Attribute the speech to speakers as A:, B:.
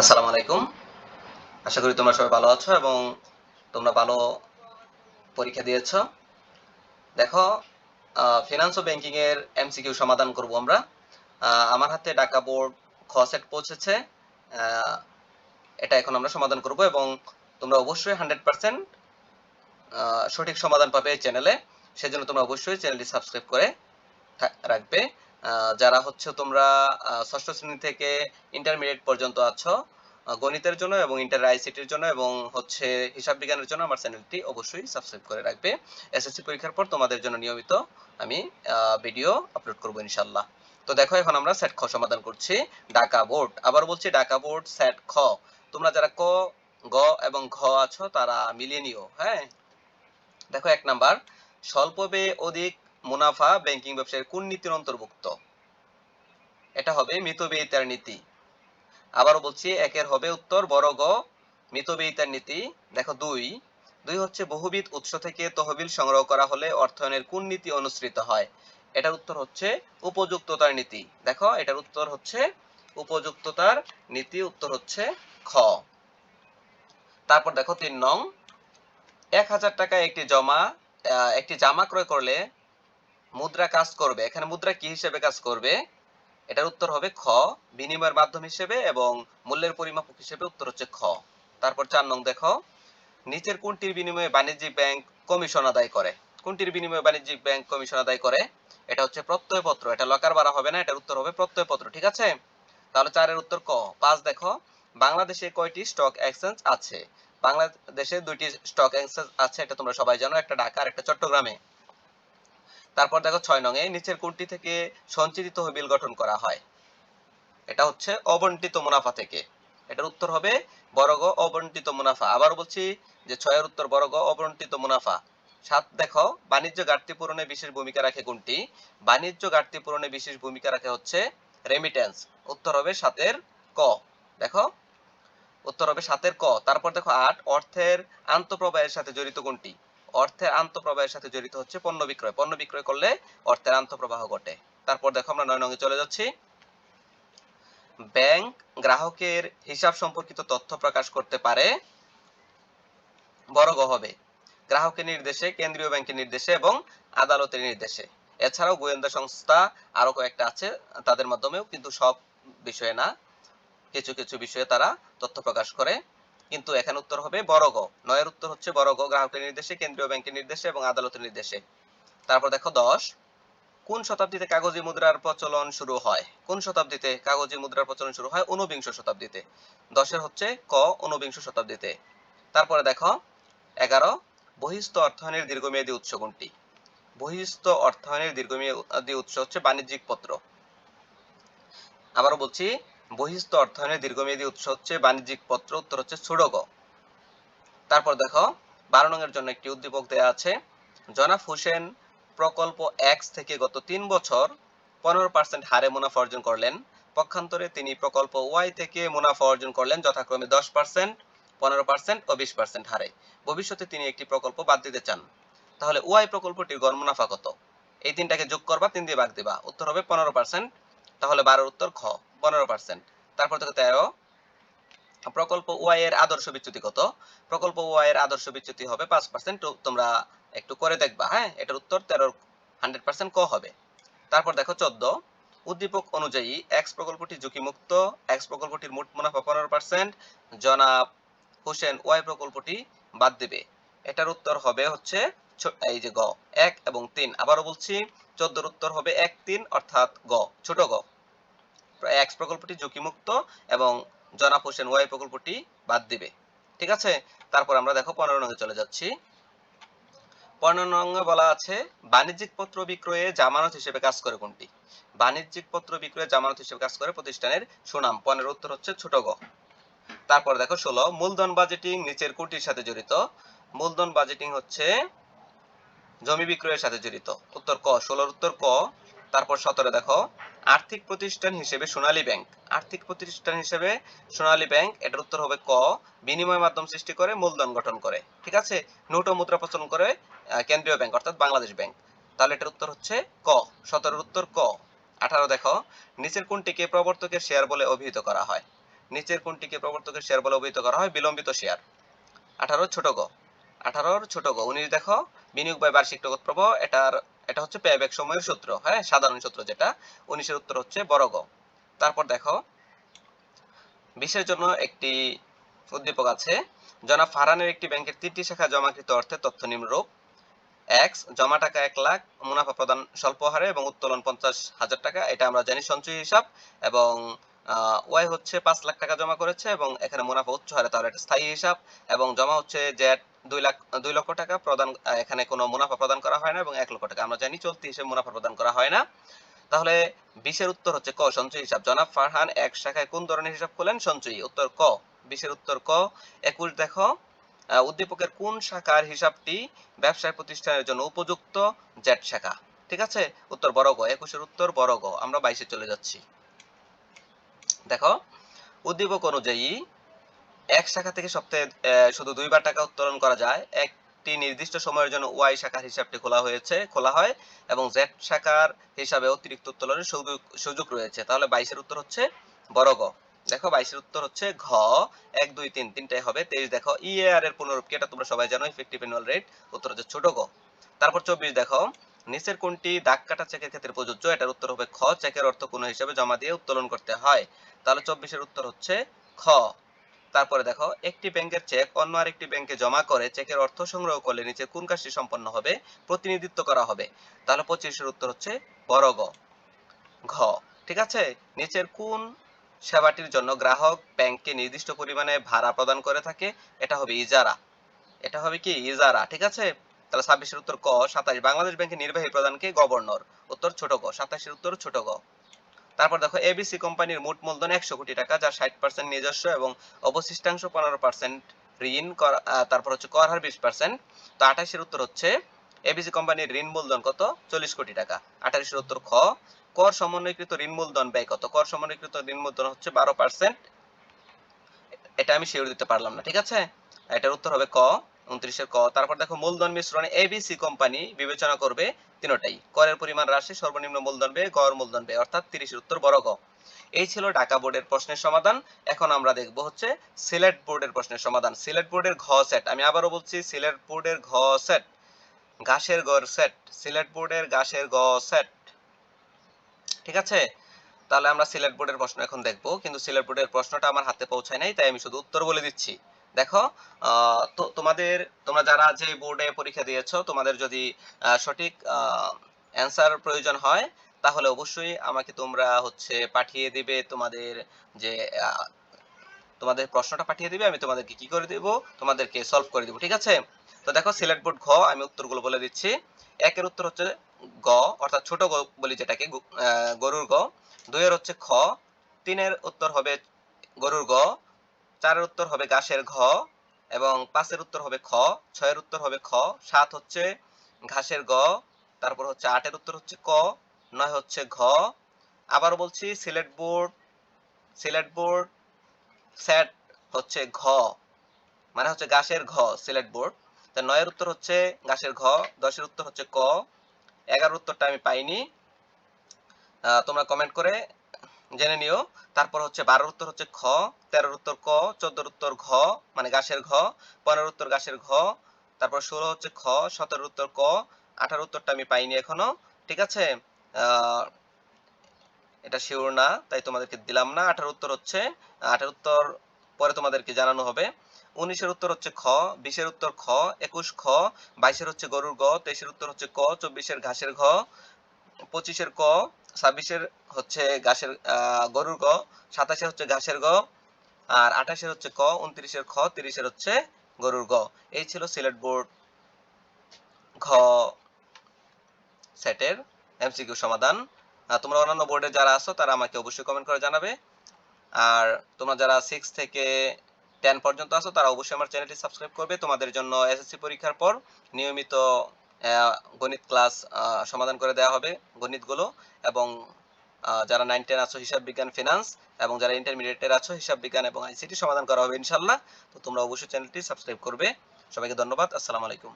A: আসসালামু আলাইকুম। আশা করি তোমরা সবাই ভালো আছো এবং তোমরা ভালো পরীক্ষা দিয়েছ। দেখো ফিনান্স ও ব্যাংকিং এর এমসিকিউ সমাধান করব আমরা। আমার হাতে ঢাকা বোর্ড খ সেট পৌঁছেছে। এটা এখন আমরা সমাধান করব এবং তোমরা অবশ্যই হান্ড্রেড পার্সেন্ট সঠিক সমাধান পাবে এই চ্যানেলে সেজন্য তোমরা অবশ্যই চ্যানেলটি সাবস্ক্রাইব করে রাখবে। যারা হচ্ছে তোমরা ষষ্ঠ শ্রেণি থেকে ইন্টারমিডিয়েট পর্যন্ত আছো গণিতের জন্য এবং ইন্টার আইসিটির জন্য এবং হচ্ছে হিসাব বিজ্ঞানের জন্য আমার চ্যানেলটি অবশ্যই সাবস্ক্রাইব করে রাখবে। এসএসসি পরীক্ষার পর তোমাদের জন্য নিয়মিত আমি ভিডিও আপলোড করব ইনশাল্লাহ তো দেখো এখন আমরা সেট খ সমাধান করছি ঢাকা বোর্ড। আবার বলছি ঢাকা বোর্ড সেট খ। তোমরা যারা ক, গ এবং ঘ আছো, তারা মিলিয়ে নিও হ্যাঁ? দেখো এক নাম্বার স্বল্প ব্যয়ে অধিক মুনাফা ব্যাংকিং ব্যবসায়ের কোন নীতির অন্তর্ভুক্ত? এটা হবে মিতব্যয়িতার নীতি। আবারও বলছি, একের হবে উত্তর, বড় গ, মিতব্যয়িতার নীতি। দেখো দুই। দুই হচ্ছে বহুবিধ উৎস থেকে তহবিল সংগ্রহ করা হলে অর্থায়নের কোন নীতি অনুসৃত হয়? এটার উত্তর হচ্ছে উপযুক্ততার নীতি। দেখো, এটার উত্তর হচ্ছে উপযুক্ততার নীতি, উত্তর হচ্ছে খ। তারপর দেখো তিন নং। এক হাজার টাকা একটি জমা একটি জামা ক্রয় করলে মুদ্রা কাজ করবে। এখানে মুদ্রা কি হিসেবে কাজ করবে? এটার উত্তর হবে খ, বিনিময়ের মাধ্যম হিসেবে এবং মূল্যের পরিমাপক হিসেবে উত্তর হচ্ছে খ। তারপর চার নং দেখো। নিচের কোনটির বিনিময়ে বাণিজ্যিক ব্যাংক কমিশন আদায় করে? কোনটির বিনিময়ে বাণিজ্যিক ব্যাংক কমিশন আদায় করে? এটা হচ্ছে প্রত্যয়পত্র। এটা লকার বাড়া হবে না, এটার উত্তর হবে প্রত্যয়পত্র, ঠিক আছে? তাহলে চারের উত্তর ক। পাঁচ দেখো। বাংলাদেশে কয়টি স্টক এক্সচেঞ্জ আছে? বাংলাদেশে দুইটি স্টক এক্সচেঞ্জ আছে, এটা তোমরা সবাই জানো, একটা ঢাকা আর একটা চট্টগ্রামে। তারপর দেখো ছয় নং এ, নিচের কোনটি থেকে সঞ্চিত তহবিল গঠন করা হয়। এটা হচ্ছে অবন্টিত মুনাফা থেকে। এটার উত্তর হবে বর্গ অবন্টিত মুনাফা। আবার বলছি যে ছয়ের উত্তর বর্গ অবন্টিত মুনাফা। সাত, দেখো, বাণিজ্য ঘাটতি পূরণে বিশেষ ভূমিকা রাখে কোনটি? বাণিজ্য ঘাটতি পূরণে বিশেষ ভূমিকা রাখে হচ্ছে রেমিটেন্স উত্তর হবে সাতের ক। দেখো, উত্তর হবে সাতের ক। তারপর দেখো আট, অর্থের আন্তঃপ্রবাহের সাথে জড়িত কোনটি? অর্থের আন্তঃপ্রবাহের সাথে জড়িত হচ্ছে পণ্য বিক্রয়। পণ্য বিক্রয় করলে অর্থের আন্তঃপ্রবাহ ঘটে। তারপর দেখো আমরা নয় নঙ্গে চলে যাচ্ছি। ব্যাংক গ্রাহকের হিসাব সম্পর্কিত তথ্য প্রকাশ করতে পারে, বড় হবে গ্রাহকের নির্দেশে, কেন্দ্রীয় ব্যাংকের নির্দেশে এবং আদালতের নির্দেশে। এছাড়াও গোয়েন্দা সংস্থা আরও কয়েকটা আছে, তাদের মাধ্যমেও কিন্তু সব বিষয়ে না, কিছু কিছু বিষয়ে তারা তথ্য প্রকাশ করে। কিন্তু এখানে উত্তর হবে বড় নয়ের উত্তর হচ্ছে বড় গ্রাহকের নির্দেশে, কেন্দ্রীয় ব্যাংকের নির্দেশে এবং আদালতের নির্দেশে। তারপর দেখো দশ, কোন শতাব্দীতে কাগজি মুদ্রার প্রচলন শুরু হয়? কোন শতাব্দীতে কাগজি মুদ্রার প্রচলন শুরু হয়? ঊনবিংশ শতাব্দীতে। দশের হচ্ছে ক, ঊনবিংশ শতাব্দীতে। তারপরে দেখো এগারো, বহিস্থ অর্থায়নের দীর্ঘমেয়াদী উৎস কোনটি? বহিস্থ অর্থায়নের দীর্ঘমেয়াদী উৎস হচ্ছে বাণিজ্যিক পত্র। আবারও বলছি বহিস্থ অর্থায়নের দীর্ঘমেয়াদী উৎস হচ্ছে বাণিজ্যিক পত্র, উত্তর হচ্ছে ছোট গ তারপর দেখো, বারো নঙের জন্য একটি উদ্দীপক দেয়া আছে। জনাব হোসেন প্রকল্প এক্স থেকে গত তিন বছর পনেরো পার্সেন্ট হারে মুনাফা অর্জন করলেন। পক্ষান্তরে তিনি প্রকল্প ওয়াই থেকে মুনাফা অর্জন করলেন যথাক্রমে দশ পার্সেন্ট পনেরো পার্সেন্ট ও বিশ পার্সেন্ট হারে। ভবিষ্যতে তিনি একটি প্রকল্প বাদ দিতে চান। তাহলে ওয়াই প্রকল্পটির গড় মুনাফা কত? এই তিনটাকে যোগ করবা, তিন দিয়ে ভাগ দিবা। উত্তর হবে পনেরো পার্সেন্ট তাহলে বারোর উত্তর খ। পনেরো পার্সেন্ট তারপর থেকে তেরো। প্রকল্প ওয়াই এর আদর্শ বিচ্যুতি কত? প্রকল্প ওয়াই এর আদর্শ বিচ্যুতি হবে পাঁচ পার্সেন্ট তোমরা একটু করে দেখবা হ্যাঁ? এটার উত্তর তেরোর হান্ড্রেড পার্সেন্ট ক হবে। তারপর দেখো চোদ্দ। উদ্দীপক অনুযায়ী এক্স প্রকল্পটি ঝুঁকিমুক্ত। এক্স প্রকল্পটির মোট মুনাফা পনেরো পার্সেন্ট জনাব হোসেন ওয়াই প্রকল্পটি বাদ দিবে। এটার উত্তর হবে হচ্ছে এই যে গ, এক এবং তিন। আবারও বলছি, চোদ্দোর উত্তর হবে এক, তিন, অর্থাৎ গ, ছোট গ। এক্স প্রকল্পটি ঝুঁকিমুক্ত এবং জনাব হোসেন ওয়াই প্রকল্পটি বাদ দিবে। ঠিক আছে? তারপর আমরা দেখো পনেরো নঙ্গে চলে যাচ্ছি। পনেরো নঙ্গে বলা আছে, বাণিজ্যিক পত্র বিক্রয়ে জামানত হিসেবে কাজ করে কোনটি? বাণিজ্যিক পত্র বিক্রয়ে জামানত হিসেবে কাজ করে প্রতিষ্ঠানের সুনাম। পনেরো উত্তর হচ্ছে ছোট গ। তারপর দেখো ষোলো, মূলধন বাজেটিং নিচের কোনটির সাথে জড়িত। মূলধন বাজেটিং হচ্ছে জমি বিক্রয়ের সাথে জড়িত। উত্তর ক, ষোলোর উত্তর ক। তারপর সতেরো, দেখো। আর্থিক প্রতিষ্ঠান হিসেবে সোনালী ব্যাংক। আর্থিক প্রতিষ্ঠান হিসেবে সোনালী ব্যাংক, এটার উত্তর হবে ক। বিনিময় মাধ্যম সৃষ্টি করে, মূলধন গঠন করে। ঠিক আছে? নোট ও মুদ্রা প্রচলন করে কেন্দ্রীয় ব্যাংক, অর্থাৎ বাংলাদেশ ব্যাংক। তাহলে এটার উত্তর হচ্ছে ক। সতেরোর উত্তর ক। আঠারো, দেখো। নিচের কোনটিকে প্রবর্তকের শেয়ার বলে অভিহিত করা হয়? নিচের কোনটিকে প্রবর্তকের শেয়ার বলে অভিহিত করা হয়? বিলম্বিত শেয়ার আঠারো, ছোট গ। আঠারোর ছোট গ। উনিশ, দেখো। বিনিয়োগ ব্যয় বার্ষিক নগদ প্রবাহ, এটার, এটা হচ্ছে পেব্যাক সময়ের সূত্র হ্যাঁ? সাধারণ সূত্র যেটা। উনিশের উত্তর হচ্ছে বড় তারপর দেখো বিশের জন্য একটি উদ্দীপক আছে, জনাব ফারহানের একটি ব্যাংকের তিনটি শাখা জমাকৃত অর্থের তথ্য নিম্নরূপ। এক্স জমা টাকা এক লাখ, মুনাফা প্রদান স্বল্প হারে এবং উত্তোলন পঞ্চাশ হাজার টাকা, এটা আমরা জানি সঞ্চয় হিসাব, এবং ওয়াই হচ্ছে পাঁচ লাখ টাকা জমা করেছে, এবং এখানে মুনাফা উচ্চ হারে, তাহলে এটা স্থায়ী হিসাব, এবং জমা হচ্ছে জেড দুই লাখ, দুই লক্ষ টাকা প্রদান এখানে কোনো মুনাফা প্রদান করা হয় না এবং এক লক্ষ টাকা। আমরা জানি চলতি হিসেবে মুনাফা প্রদান করা হয় না। তাহলে বিশের উত্তর হচ্ছে ক, সঞ্চয় হিসাব। জনাব ফারহান এক শাখায় কোন ধরনের হিসাব খোলেন? সঞ্চয়ী। উত্তর ক, বিশের উত্তর ক। একুশ, দেখো উদ্দীপকের কোন শাখার হিসাবটি ব্যবসায় প্রতিষ্ঠানের জন্য উপযুক্ত? জেড শাখা। ঠিক আছে? উত্তর বড় গ, একুশের উত্তর বড় গ। আমরা বাইশে চলে যাচ্ছি। দেখো, উদ্দীপক অনুযায়ী এক শাখা থেকে সপ্তাহে শুধু দুইবার টাকা উত্তোলন করা যায়। একটি নির্দিষ্ট সময়ের জন্য ওয়াই শাখার হিসাবটি খোলা হয়েছে, খোলা হয় এবং জেড শাখার হিসাবে অতিরিক্ত উত্তোলনের সুযোগ রয়েছে। তাহলে বাইশের উত্তর হচ্ছে বড় গ। দেখো বাইশের উত্তর হচ্ছে ঘ। এক, দুই, তিন, তিনটাই হবে। তেইশ দেখো ইএআর এর পুনরূপ কি এটা তোমরা সবাই জানো ইফেক্টিভ অ্যানুয়াল রেট উত্তর হচ্ছে ছোট গ। তারপর চব্বিশ দেখো, নিচের কোনটি দাগ কাটা চেকের ক্ষেত্রে প্রযোজ্য? এটার উত্তর হবে খ। চেকের অর্থ কোনো হিসাবে জমা দিয়ে উত্তোলন করতে হয়। তাহলে চব্বিশের উত্তর হচ্ছে খ। তারপরে দেখো, একটি ব্যাংকের চেক অন্য আরেকটি ব্যাংকে জমা করে চেকের অর্থ সংগ্রহ করলে নিচে কোন কাজটি সম্পন্ন হবে প্রতিনিধিত্ব করা হবে। তাহলে পঁচিশের উত্তর হচ্ছে বড় গ। ঘ, ঠিক আছে? নিচের কোন সেবাটির জন্য গ্রাহক ব্যাংককে নির্দিষ্ট পরিমাণে ভাড়া প্রদান করে থাকে, এটা হবে ইজারা। এটা হবে কি? ইজারা, ঠিক আছে? তাহলে ছাব্বিশের উত্তর ক, সাতাশ। বাংলাদেশ ব্যাংকের নির্বাহী প্রধানকে গভর্নর। উত্তর ছোট গ, সাতাশের উত্তর ছোট গ। তারপর দেখো এবিসি কোম্পানির মোট মূলধন একশো কোটি টাকা, যার ষাট পার্সেন্ট নিজস্ব এবং অবশিষ্টাংশ পনেরো পার্সেন্ট ঋণ তারপর হচ্ছে কর হার বিশ পার্সেন্ট তো আঠাশের উত্তর হচ্ছে এবিসি কোম্পানির ঋণ মূলধন কত? চল্লিশ কোটি টাকা। আঠাশের উত্তর খ, কর সমন্বয়কৃত ঋণ মূলধন ব্যয় কত? কর সমন্বয়কৃত ঋণ মূলধন হচ্ছে বারো পার্সেন্ট এটা আমি শিওর দিতে পারলাম না, ঠিক আছে? এটার উত্তর হবে ক, উনত্রিশের ক। তারপর দেখো, মূলধন মিশ্রণে এবিসি কোম্পানি বিবেচনা করবে তিনটাই। করের পরিমাণ হ্রাসে সর্বনিম্ন মূলধন ব্যয় গড় মূলধন ব্যয় অর্থাৎ তিরিশের উত্তর বড় গ। এই ছিল ঢাকা বোর্ডের প্রশ্নের সমাধান। এখন আমরা দেখব হচ্ছে সিলেট বোর্ডের প্রশ্নের সমাধান। সিলেট বোর্ডের ঘ সেট আমি আবারও বলছি, সিলেট বোর্ডের ঘ সেট ঘাসের গড় সেট সিলেট বোর্ডের ঘাসের গ সেট ঠিক আছে? তাহলে আমরা সিলেট বোর্ডের প্রশ্ন এখন দেখব। কিন্তু সিলেট বোর্ডের প্রশ্নটা আমার হাতে পৌঁছায় নাই, তাই আমি শুধু উত্তর বলে দিচ্ছি। দেখো তোমাদের, তোমরা যারা যে বোর্ডে পরীক্ষা দিয়েছ, তোমাদের যদি সঠিক অ্যান্সার প্রয়োজন হয়, তাহলে অবশ্যই আমাকে তোমরা হচ্ছে পাঠিয়ে দিবে তোমাদের যে তোমাদের প্রশ্নটা পাঠিয়ে দিবে, আমি তোমাদেরকে কি করে দেব? তোমাদেরকে সলভ করে দেব, ঠিক আছে? তো দেখো সিলেক্ট বোর্ড ঘ, আমি উত্তরগুলো বলে দিচ্ছি। একের উত্তর হচ্ছে গ, অর্থাৎ ছোট গ বলি যেটাকে গরুর গ। দুইয়ের হচ্ছে খ। তিনের উত্তর হবে গরুর গ। চারের উত্তর হবে ঘাসের ঘ এবং পাঁচের উত্তর হবে খ, ছয়ের উত্তর হবে খ, সাত হচ্ছে ঘাসের গ, তারপর হচ্ছে আটের উত্তর হচ্ছে ক, নয় হচ্ছে ঘ। আবার বলছি, Sylhet board Sylhet board set হচ্ছে ঘ মানে হচ্ছে ঘাসের ঘ, সিলেট বোর্ড। তা নয়ের উত্তর হচ্ছে ঘাসের ঘ, দশের উত্তর হচ্ছে ক। এগারোর উত্তরটা আমি পাইনি। তোমরা কমেন্ট করে জেনে নিও। তারপর হচ্ছে বারোর উত্তর হচ্ছে খ, তেরোর উত্তর ক, চোদ্দোর উত্তর ঘ মানে ঘাসের ঘ, পনেরোর উত্তর ঘাসের ঘ, তারপর ষোলো হচ্ছে খ, সতেরোর উত্তর ক আঠারো উত্তরটা আমি পাইনি এখনও, ঠিক আছে? এটা শিওর না, তাই তোমাদেরকে দিলাম না। আঠারো উত্তর হচ্ছে আঠারো উত্তর পরে তোমাদেরকে জানানো হবে। উনিশের উত্তর হচ্ছে খ, বিশের উত্তর খ, একুশ খ, বাইশের হচ্ছে গরুর গ, তেইশের উত্তর হচ্ছে ক, চব্বিশের ঘাসের ঘ, পঁচিশের ক ছাব্বিশের হচ্ছে ঘাসের গরুর গ, সাতাশের হচ্ছে ঘাসের গ, আর আঠাশের হচ্ছে ক, উনত্রিশের খ, তিরিশের হচ্ছে গরুর গ। এই ছিল সিলেট বোর্ড ঘ সেটের এমসিকিউ সমাধান। তোমরা অন্যান্য বোর্ডে যারা আছো, তারা আমাকে অবশ্যই কমেন্ট করে জানাবে। আর তোমরা যারা সিক্স থেকে টেন পর্যন্ত আছো, তারা অবশ্যই আমার চ্যানেলটি সাবস্ক্রাইব করবে। তোমাদের জন্য এসএসসি পরীক্ষার পর নিয়মিত গণিত ক্লাস সমাধান করে দেওয়া হবে গণিতগুলো এবং যারা নাইন টেন আছো, হিসাব বিজ্ঞান ফিনান্স এবং যারা ইন্টারমিডিয়েটের আছো, হিসাব বিজ্ঞান এবং আইসিটি সমাধান করা হবে ইনশাল্লাহ তো তোমরা অবশ্যই চ্যানেলটি সাবস্ক্রাইব করবে। সবাইকে ধন্যবাদ। আসসালামু আলাইকুম।